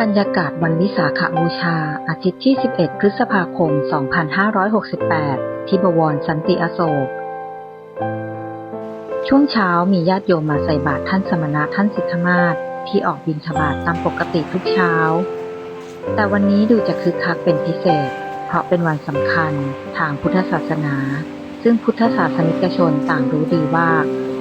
บรรยากาศวันวิสาขบูชา อาทิตย์ที่ 11 พฤษภาคม 2568 ที่บวรสันติอโศก ช่วงเช้ามีญาติโยมมาใส่บาตรท่านสมณะท่านสิทธมาศที่ออกบิณฑบาตตามปกติทุกเช้า แต่วันนี้ดูจะคึกคักเป็นพิเศษ เพราะเป็นวันสำคัญทางพุทธศาสนา ซึ่งพุทธศาสนิกชนต่างรู้ดีว่า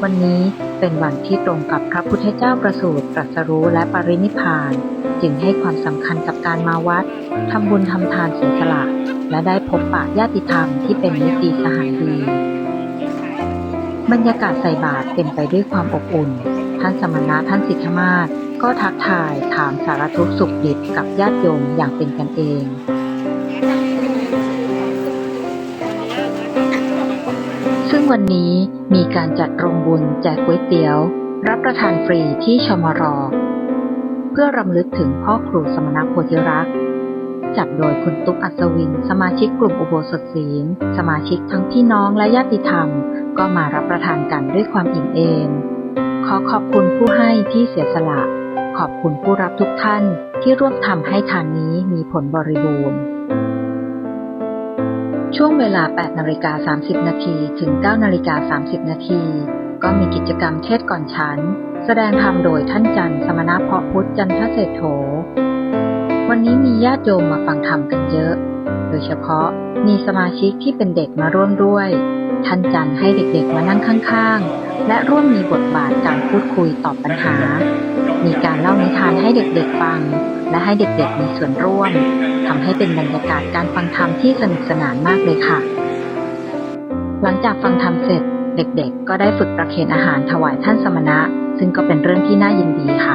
วันนี้เป็นวันที่ตรงกับพระพุทธเจ้าประสูติตรัสรู้และปรินิพาน จึงให้ความสำคัญกับการมาวัดทำบุญทำทานเสียสละ และได้พบปะญาติธรรมที่เป็นมิตรีสหายดีบรรยากาศใส่บาตรเป็นไปด้วยความอบอุ่น ท่านสมณะท่านสิทธมาศก็ทักทายถามสารทุกข์สุขดิบกับญาติโยมอย่างเป็นกันเอง วันนี้มีการจัดโรงบุญแจกก๋วยเตี๋ยว รับประทานฟรีที่ชมร เพื่อรำลึกถึงพ่อครูสมณโพธิรักษ์จัดโดยคุณตุ๊กอัศวิน สมาชิกกลุ่มอุโบสถศีล สมาชิกทั้งพี่น้องและญาติธรรม ก็มารับประทานกันด้วยความอิ่มเอม ขอขอบคุณผู้ให้ที่เสียสละ ขอบคุณผู้รับทุกท่านที่ร่วมทำให้ทานนี้มีผลบริบูรณ์ ช่วงเวลา 8นาฬิกา30 นาทีถึง 9นาฬิกา30 นาที ก็มีกิจกรรมเทศก่อนฉัน แสดงธรรมโดยท่านจันทร์สมณะเพาะพุทธจันทเศรษโถ วันนี้มีญาติโยมมาฟังธรรมกันเยอะ โดยเฉพาะมีสมาชิกที่เป็นเด็กมาร่วมด้วย ท่านจันทร์ให้เด็กๆมานั่งข้างๆ และร่วมมีบทบาทการพูดคุยตอบปัญหา มีการเล่านิทานให้เด็กๆฟัง และให้เด็กๆมีส่วนร่วม ทำให้เป็นบรรยากาศการฟังธรรมที่สนุกสนานมากเลยค่ะ หลังจากฟังธรรมเสร็จ เด็กๆ ก็ได้ฝึกประเคนอาหารถวายท่านสมณะ ซึ่งก็เป็นเรื่องที่น่ายินดีค่ะ